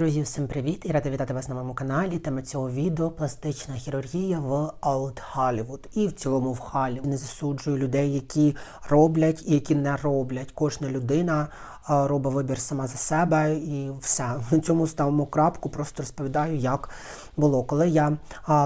Друзі, всім привіт! І рада вітати вас на моєму каналі. Тема цього відео пластична хірургія в Old Hollywood і в цілому в Халі. Не засуджую людей, які роблять і які не роблять. Кожна людина робить вибір сама за себе і все. На цьому ставимо крапку. Просто розповідаю, як було. Коли я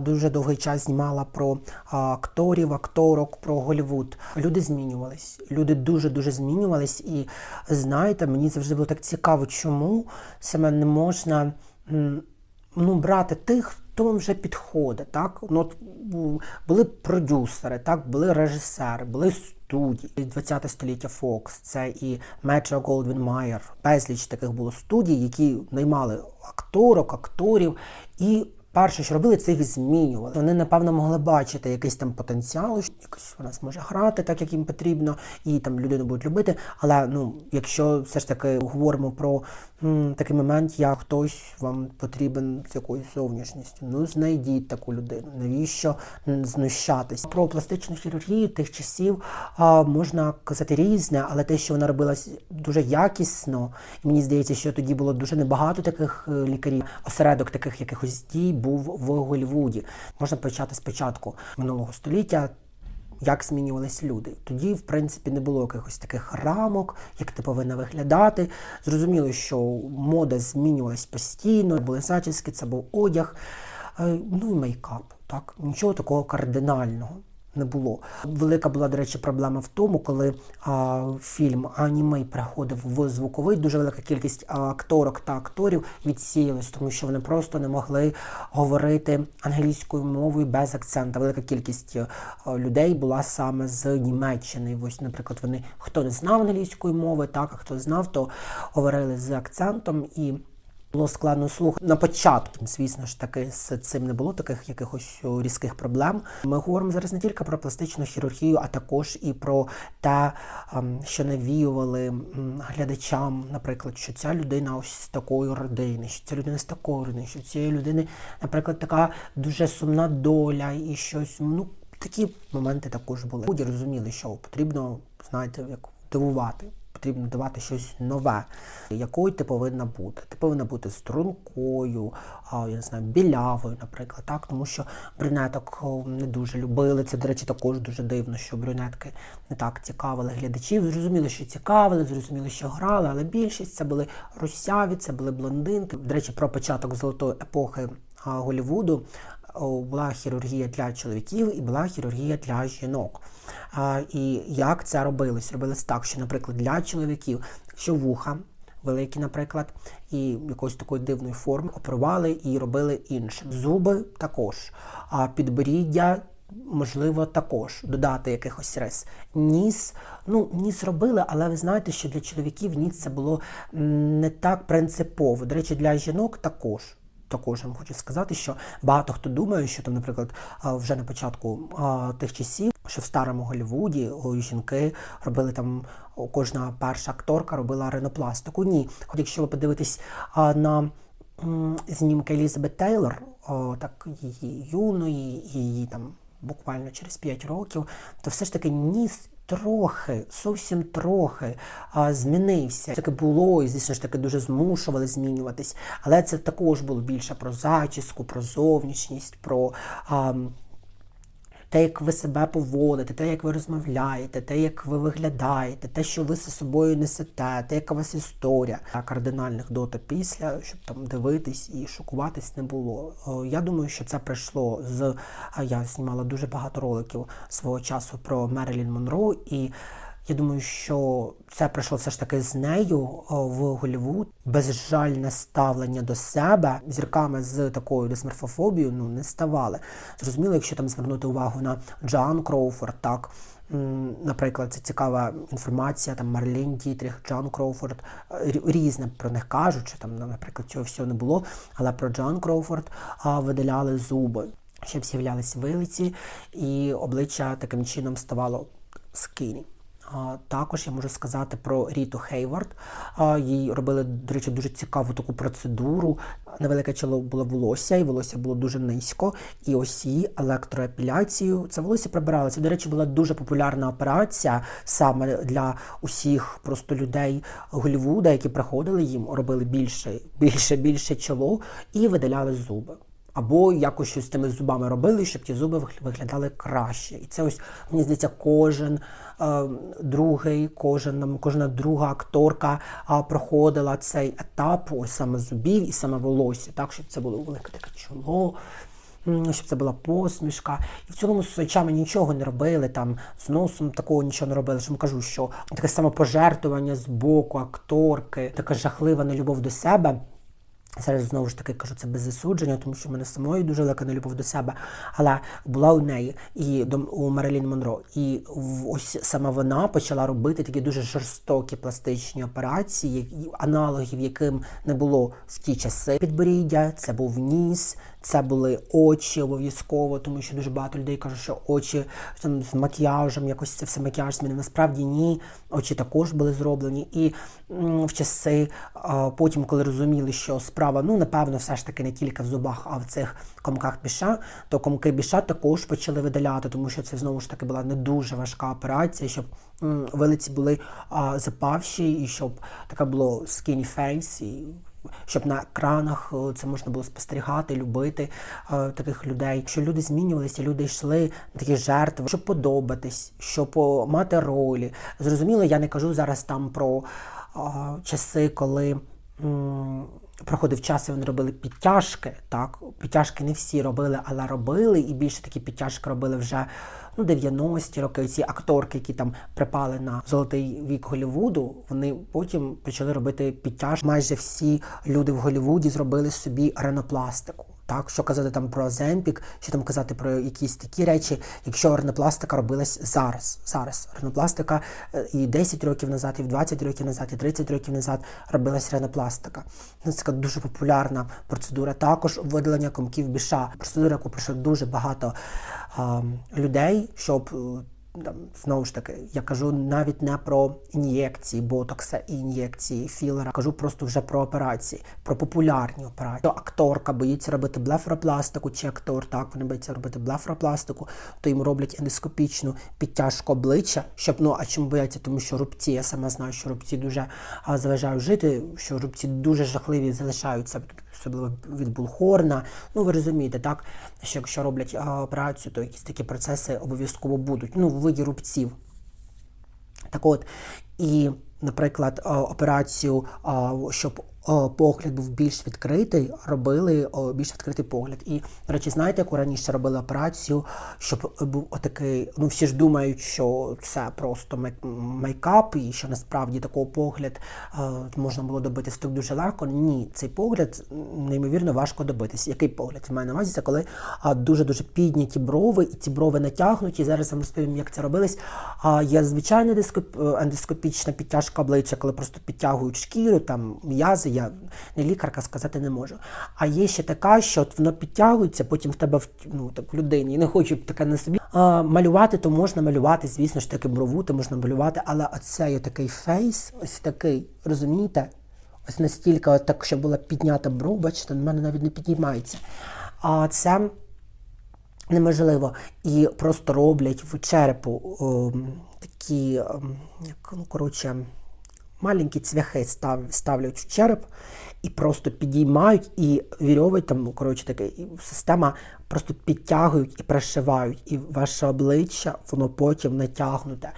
дуже довгий час знімала про акторів, акторок, про Голівуд, люди змінювались. Люди дуже дуже змінювались. І знаєте, мені завжди було так цікаво, чому саме не можна ну, брати тих, хто вам вже підходить. Так? Ну, були продюсери, так? були режисери, були студії. 20 століття Фокс, це і Метро Голдвін Майер, безліч таких було студій, які наймали акторок, акторів і. Перше, що робили, це їх змінювали. Вони, напевно, могли бачити якийсь там потенціал, що якось вона зможе грати так, як їм потрібно, і там людину будуть любити. Але ну, якщо все ж таки говоримо про м, такий момент, як хтось вам потрібен з якоюсь зовнішністю, ну знайдіть таку людину. Навіщо знущатись? Про пластичну хірургію тих часів а, можна казати різне, але те, що вона робилась дуже якісно, і мені здається, що тоді було дуже небагато таких е, лікарів. Осередок таких якихось дій був в Голлівуді. Можна почати спочатку минулого століття. Як змінювались люди. Тоді, в принципі, не було якихось таких рамок, як ти повинна виглядати. Зрозуміло, що мода змінювалась постійно, були зачіски, це був одяг, е, ну і мейкап. Так? Нічого такого кардинального не було. Велика була, до речі, проблема в тому, коли а, фільм анімей приходив в звуковий, дуже велика кількість акторок та акторів відсіялась, тому що вони просто не могли говорити англійською мовою без акцента. Велика кількість а, людей була саме з Німеччини. Ось, наприклад, вони хто не знав англійської мови, так а хто знав, то говорили з акцентом і. Було складно слухати на початку. Звісно ж таки, з цим не було таких якихось різких проблем. Ми говоримо зараз не тільки про пластичну хірургію, а також і про те, ем, що навіювали глядачам, наприклад, що ця людина ось з такої родини, що ця людина з такої родини, що цієї людини, наприклад, така дуже сумна доля і щось. Ну такі моменти також були. Люди розуміли, що потрібно, знаєте, як дивувати потрібно давати щось нове. Якою ти повинна бути? Ти повинна бути стрункою, я не знаю, білявою, наприклад, так, тому що брюнеток не дуже любили. Це, до речі, також дуже дивно, що брюнетки не так цікавили глядачів. Зрозуміло, що цікавили, зрозуміло, що грали, але більшість це були русяві, це були блондинки. До речі, про початок золотої епохи о, була хірургія для чоловіків і була хірургія для жінок. А, і як це робилось? Робилось так, що, наприклад, для чоловіків, що вуха великі, наприклад, і якоїсь такої дивної форми оперували і робили іншим. Зуби також, а підборіддя. Можливо, також додати якихось рис. Ніс, ну ніс робили, але ви знаєте, що для чоловіків ніс це було не так принципово. До речі, для жінок також. Також вам хочу сказати, що багато хто думає, що там, наприклад, вже на початку тих часів, що в старому Голлівуді жінки робили там, кожна перша акторка робила ринопластику. Ні, хоч якщо ви подивитесь на знімки Елізабет Тейлор, так її юної, її там буквально через 5 років, то все ж таки ніс трохи, зовсім трохи а, змінився. Таке було, і звісно ж таки дуже змушували змінюватись. Але це також було більше про зачіску, про зовнішність, про. А, те, як ви себе поводите, те, як ви розмовляєте, те, як ви виглядаєте, те, що ви з собою несете, те, яка у вас історія кардинальних до та після, щоб там дивитись і шокуватись не було. Я думаю, що це прийшло з я знімала дуже багато роликів свого часу про Мерилін Монро і. Я думаю, що це прийшло все ж таки з нею в Голлівуд. Безжальне ставлення до себе зірками з такою дисморфофобією ну не ставали. Зрозуміло, якщо там звернути увагу на Джоан Кроуфорд, так наприклад, це цікава інформація. Там Марлін Дітріх, Джоан Кроуфорд е, різне про них кажуть, що там, наприклад, цього всього не було. Але про Джоан Кроуфорд а, видаляли зуби, щоб з'являлись вилиці, і обличчя таким чином ставало скині. Також я можу сказати про Ріту Хейвард. Їй робили, до речі, дуже цікаву таку процедуру. Невелике чоло було волосся, і волосся було дуже низько. І ось її електроепіляцію. Це волосся прибирали. Це, до речі, була дуже популярна операція саме для усіх просто людей Голлівуда, які приходили їм, робили більше, більше, більше чоло і видаляли зуби. Або якось щось з тими зубами робили, щоб ті зуби виглядали краще. І це ось мені здається, кожен другий, кожен кожна друга акторка проходила цей етап, ось саме зубів і саме волосся, так щоб це було велике таке чоло. Щоб це була посмішка, і в цілому з очами нічого не робили, там з носом такого нічого не робили. Що кажу, що таке самопожертвування з боку акторки, така жахлива нелюбов до себе. Зараз знову ж таки кажу, це без засудження, тому що в мене самої дуже велика нелюбов до себе. Але була у неї і до у Мерелін Монро. І ось саме вона почала робити такі дуже жорстокі пластичні операції, аналогів яким не було в ті часи. Підборіддя, це був ніс, це були очі обов'язково, тому що дуже багато людей кажуть, що очі там з макіяжем, якось це все макіяж змінив. Насправді ні, очі також були зроблені. І в часи, потім, коли розуміли, що справа, ну напевно, все ж таки не тільки в зубах, а в цих комках біша, то комки біша також почали видаляти, тому що це знову ж таки була не дуже важка операція, щоб вилиці були запавші, і щоб таке було skinny face, і щоб на екранах е, це можна було спостерігати, любити е, таких людей. Що люди змінювалися, люди йшли на такі жертви, щоб подобатись, щоб мати ролі. Зрозуміло, я не кажу зараз там про часи, коли. Проходив час, і вони робили підтяжки. Так, підтяжки не всі робили, але робили, і більше такі підтяжки робили вже ну, 90-ті роки. Ці акторки, які там припали на золотий вік Голлівуду, вони потім почали робити підтяжки. Майже всі люди в Голлівуді зробили собі ренопластику. Так, що казати там про Земпік, що там казати про якісь такі речі, якщо ринопластика робилась зараз. Зараз ринопластика е, і 10 років назад, і 20 років назад, і 30 років назад робилась ринопластика. Ну, Це така дуже популярна процедура. Також видалення комків біша. Процедура, яку пройшло дуже багато а, людей, щоб е, там, знову ж таки, я кажу навіть не про ін'єкції, ботокса і ін'єкції філера, кажу просто вже про операції, про популярні операції. То акторка боїться робити блефропластику, чи актор так вони боїться робити блефропластику, то їм роблять ендоскопічну підтяжку обличчя, щоб ну а чому бояться, тому що рубці, я сама знаю, що рубці дуже заважають жити, що рубці дуже жахливі залишаються, особливо від булхорна. Ну ви розумієте, так що якщо роблять операцію, то якісь такі процеси обов'язково будуть. Ну, виді рубців. Так от, і, наприклад, е, операцію, е, щоб погляд був більш відкритий, робили е, більш відкритий погляд. І, до речі, знаєте, яку раніше робили операцію, щоб був отакий, ну всі ж думають, що це просто мейк- мейкап, і що насправді такого погляд е, можна було добитися так дуже легко. Ні, цей погляд неймовірно важко добитися. Який погляд? Я маю на увазі, це коли дуже-дуже підняті брови, і ці брови натягнуті. Зараз я вам розповім, як це робилось. А, є звичайна е, ендоскопічна підтяжка обличчя, коли просто підтягують шкіру, там м'язи, я не лікарка сказати не можу. А є ще така, що от воно підтягується, потім в тебе ну, так, людині, і не хочу таке на собі. А, малювати то можна малювати, звісно ж таки, брову то можна малювати, але оцей такий фейс, ось такий, розумієте? Ось настільки, от так, щоб була піднята бров, бачите, на мене навіть не піднімається. А це неможливо. І просто роблять в черепу ем, такі, ем, як, ну, коротше, маленькі цвяхи став, ставлять в череп і просто підіймають і вірьовують там, ну, коротше, таке, і система просто підтягують і пришивають. І ваше обличчя, воно потім натягнуте.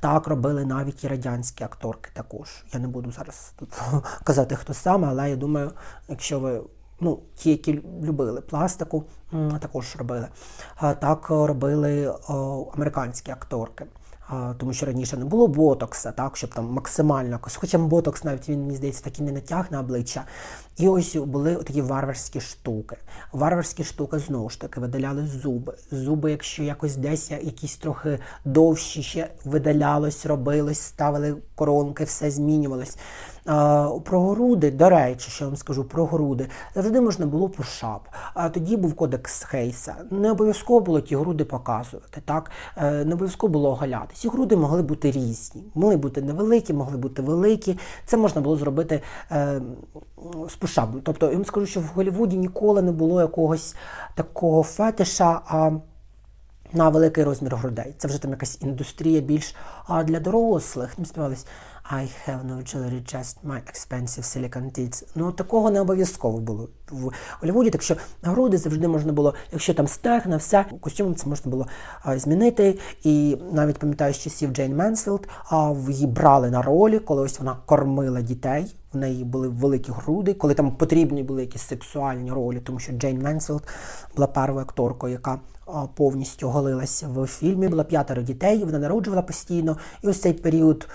Так робили навіть і радянські акторки також. Я не буду зараз тут казати, хто саме, але я думаю, якщо ви ну, ті, які любили пластику, також робили. Так робили американські акторки. Тому що раніше не було ботокса, так, щоб там максимально якось, хоча ботокс навіть він, мені здається, так і не натягне обличчя. І ось були такі варварські штуки. Варварські штуки знову ж таки видаляли зуби. Зуби, якщо якось десь якісь трохи довші ще видалялось, робилось, ставили коронки, все змінювалось. Про груди, до речі, що я вам скажу про груди, завжди можна було пушап. А тоді був кодекс Хейса. Не обов'язково було ті груди показувати. Так? Е, Не обов'язково було оголяти. Ці груди могли бути різні. Могли бути невеликі, могли бути великі. Це можна було зробити е, з пушапом. Тобто я вам скажу, що в Голлівуді ніколи не було якогось такого фетиша. А на великий розмір грудей. Це вже там якась індустрія більш а для дорослих. Там співались I have no jewelry, just my expensive silicon teeth. Ну такого не обов'язково було в Голлівуді, так що груди завжди можна було, якщо там стегна, все костюмом це можна було а, змінити. І навіть пам'ятаю з часів Джейн Менсфілд, її брали на ролі, коли ось вона кормила дітей. В неї були великі груди, коли там потрібні були якісь сексуальні ролі, тому що Джейн Менсфілд була першою акторкою, яка повністю голилася в фільмі. Була п'ятеро дітей, вона народжувала постійно. І ось цей період.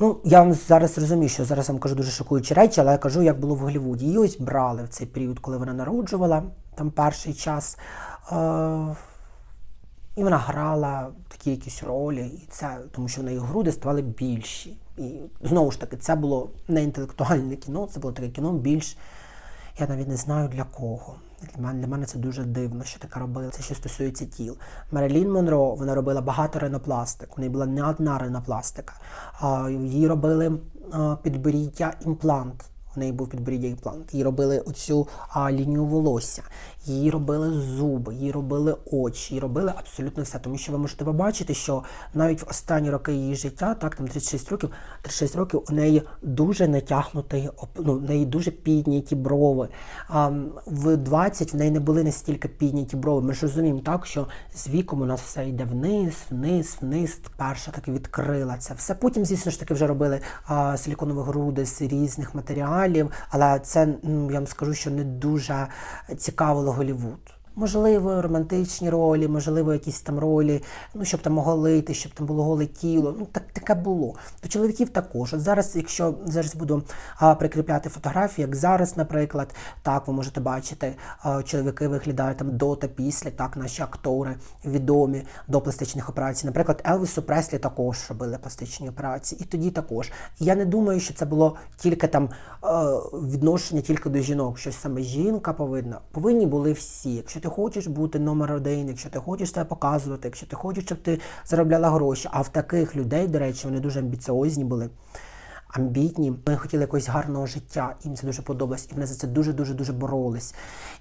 Ну, я вам зараз розумію, що зараз вам кажу дуже шокуючі речі, але я кажу, як було в Голлівуді. Її ось брали в цей період, коли вона народжувала, там перший час. Е- і вона грала такі якісь ролі, і це тому, що в неї груди ставали більші. І знову ж таки, це було не інтелектуальне кіно, це було таке кіно більш. Я навіть не знаю для кого. Для мене, це дуже дивно, що таке робила. Це що стосується тіл. Мерелін Монро вона робила багато ринопластик. У неї була не одна ринопластика. її робили підборіддя імплант. У неї був підборіддя імплант. Їй робили оцю а, лінію волосся, їй робили зуби, їй робили очі, їй робили абсолютно все. Тому що ви можете побачити, що навіть в останні роки її життя, так там 36 років, 36 років у неї дуже натягнутий, ну, в неї дуже підняті брови. А, в 20 в неї не були настільки підняті брови. Ми ж розуміємо так, що з віком у нас все йде вниз, вниз, вниз. Перша так відкрила це все. Потім, звісно ж таки, вже робили а, силіконові груди з різних матеріалів, але це я вам скажу, що не дуже цікавило Голлівуд. Можливо, романтичні ролі, можливо, якісь там ролі, ну щоб там оголити, щоб там було голе тіло. Ну так таке було. До чоловіків також. От зараз, якщо зараз буду а, прикріпляти фотографії, як зараз, наприклад, так ви можете бачити, а, чоловіки виглядають там до та після, так наші актори відомі до пластичних операцій. Наприклад, Елвісу Преслі також робили пластичні операції, і тоді також. Я не думаю, що це було тільки там відношення тільки до жінок, що саме жінка повинна. Повинні були всі. Якщо ти хочеш бути номер один, якщо ти хочеш себе показувати, якщо ти хочеш, щоб ти заробляла гроші. А в таких людей, до речі, вони дуже амбіціозні були. Амбітні, вони хотіли якогось гарного життя, їм це дуже подобалось, і вони за це дуже дуже дуже боролись.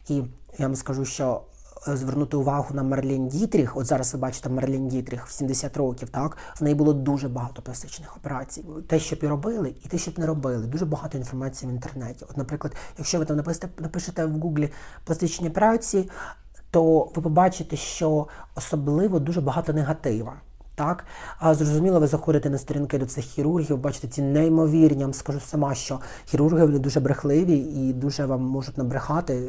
І я вам скажу, що звернути увагу на Мерлін Дітріх. От зараз ви бачите Мерлін Дітріх в 70 років. Так в неї було дуже багато пластичних операцій. Те, що б і робили, і те, що б не робили. Дуже багато інформації в інтернеті. От, наприклад, якщо ви там напишете, напишете в Гуглі пластичні операції, то ви побачите, що особливо дуже багато негатива. Так, а зрозуміло, ви заходите на сторінки до цих хірургів, бачите ці неймовірні, я вам скажу сама, що хірурги вони дуже брехливі і дуже вам можуть набрехати.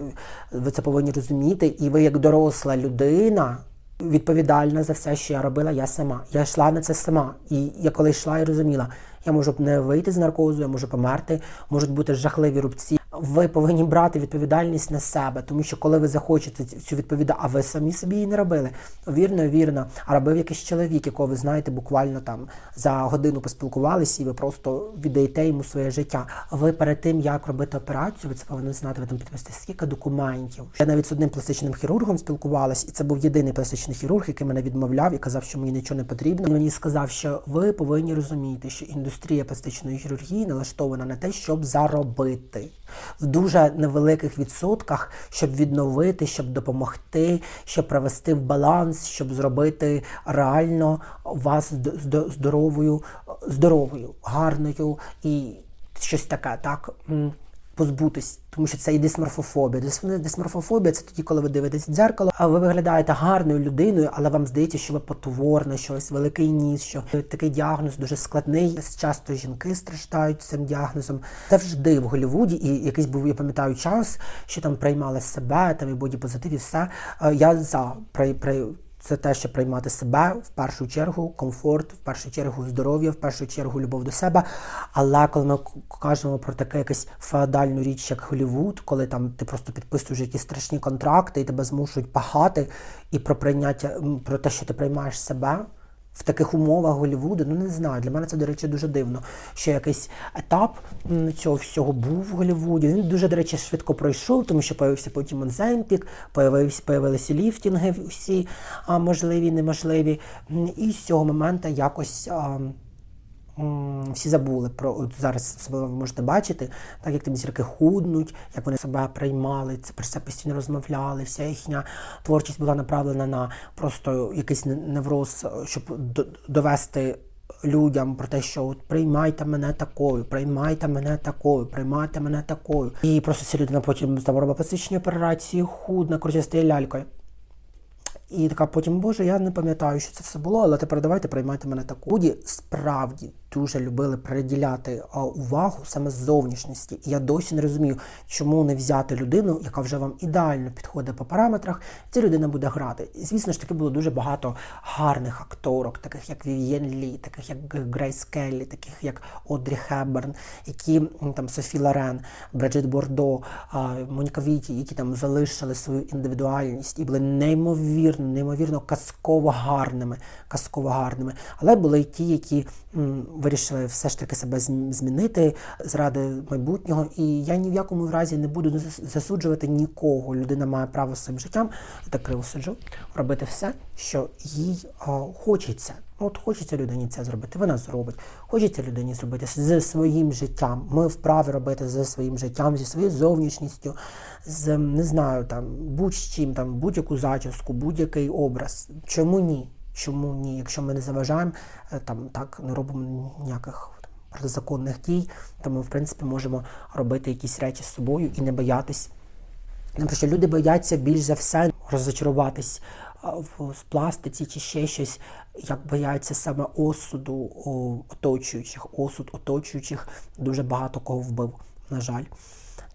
Ви це повинні розуміти. І ви, як доросла людина, відповідальна за все, що я робила, я сама. Я йшла на це сама. І я коли йшла, я розуміла, я можу не вийти з наркозу, я можу померти, можуть бути жахливі рубці. Ви повинні брати відповідальність на себе, тому що коли ви захочете цю відповідальність, а ви самі собі її не робили. Вірно, вірно. А робив якийсь чоловік, якого ви знаєте, буквально там за годину поспілкувалися, і ви просто віддаєте йому своє життя. Ви перед тим, як робити операцію, ви це повинні знати, ви там підвести скільки документів. Я навіть з одним пластичним хірургом спілкувалась, і це був єдиний пластичний хірург, який мене відмовляв і казав, що мені нічого не потрібно. Він мені сказав, що ви повинні розуміти, що індустрія пластичної хірургії налаштована на те, щоб заробити в дуже невеликих відсотках, щоб відновити, щоб допомогти, щоб привести в баланс, щоб зробити реально вас зд- зд- здоровою, здоровою, гарною і щось таке, так. Позбутись, тому що це і дисморфофобія. Дис- Дисморфофобія це тоді, коли ви дивитесь в дзеркало, а ви виглядаєте гарною людиною, але вам здається, що ви потворна, що ось великий ніс, що такий діагноз дуже складний. Часто жінки страждають цим діагнозом. Завжди в Голлівуді, і якийсь був, я пам'ятаю, час, що там приймали себе, там і бодіпозитив, і все. Е, Я за при, при це те, що приймати себе в першу чергу, комфорт, в першу чергу здоров'я, в першу чергу любов до себе. Але коли ми кажемо про таке якесь феодальну річ, як Голівуд, коли там ти просто підписуєш якісь страшні контракти і тебе змушують пахати, і про прийняття про те, що ти приймаєш себе. В таких умовах Голлівуду, ну не знаю. Для мене це, до речі, дуже дивно, що якийсь етап цього всього був в Голлівуді. Він дуже, до речі, швидко пройшов, тому що появився потім появився, появилися ліфтінги всі а, можливі, неможливі. І з цього моменту якось. А, всі забули про от зараз себе ви можете бачити, так як там зірки худнуть, як вони себе приймали, це про це постійно розмовляли. Вся їхня творчість була направлена на просто якийсь не- невроз, щоб довести. Людям про те, що от приймайте мене такою, приймайте мене такою, приймайте мене такою. І просто ця людина потім там робить пластичні операції, худна, коротше, стає лялькою. І така потім, боже, я не пам'ятаю, що це все було, але тепер давайте приймайте мене таку. Люди справді дуже любили приділяти увагу саме зовнішності. І я досі не розумію, чому не взяти людину, яка вже вам ідеально підходить по параметрах, ця людина буде грати. І, звісно ж таки було дуже багато гарних акторок, таких як Вів'єн Лі, таких як Грейс Келлі, таких як Одрі Хепберн, які там Софі Лорен, Бреджит Бордо, Моніка Віті, які там залишили свою індивідуальність і були неймовірно, неймовірно казково гарними, казково гарними. Але були й ті, які вирішили все ж таки себе змінити заради майбутнього. І я ні в якому разі не буду засуджувати нікого. Людина має право своїм життям, так криво суджу, робити все, що їй а, хочеться. От хочеться людині це зробити, вона зробить. Хочеться людині зробити зі своїм життям. Ми вправі робити зі своїм життям, зі своєю зовнішністю, з не знаю, там будь-чим, там будь-яку зачіску, будь-який образ. Чому ні? Чому ні? Якщо ми не заважаємо, е, там так не робимо ніяких протизаконних дій, то ми в принципі можемо робити якісь речі з собою і не боятись. Тому що люди бояться більш за все розочаруватись в в пластиці чи ще щось, як бояться саме осуду оточуючих. Осуд оточуючих дуже багато кого вбив, на жаль.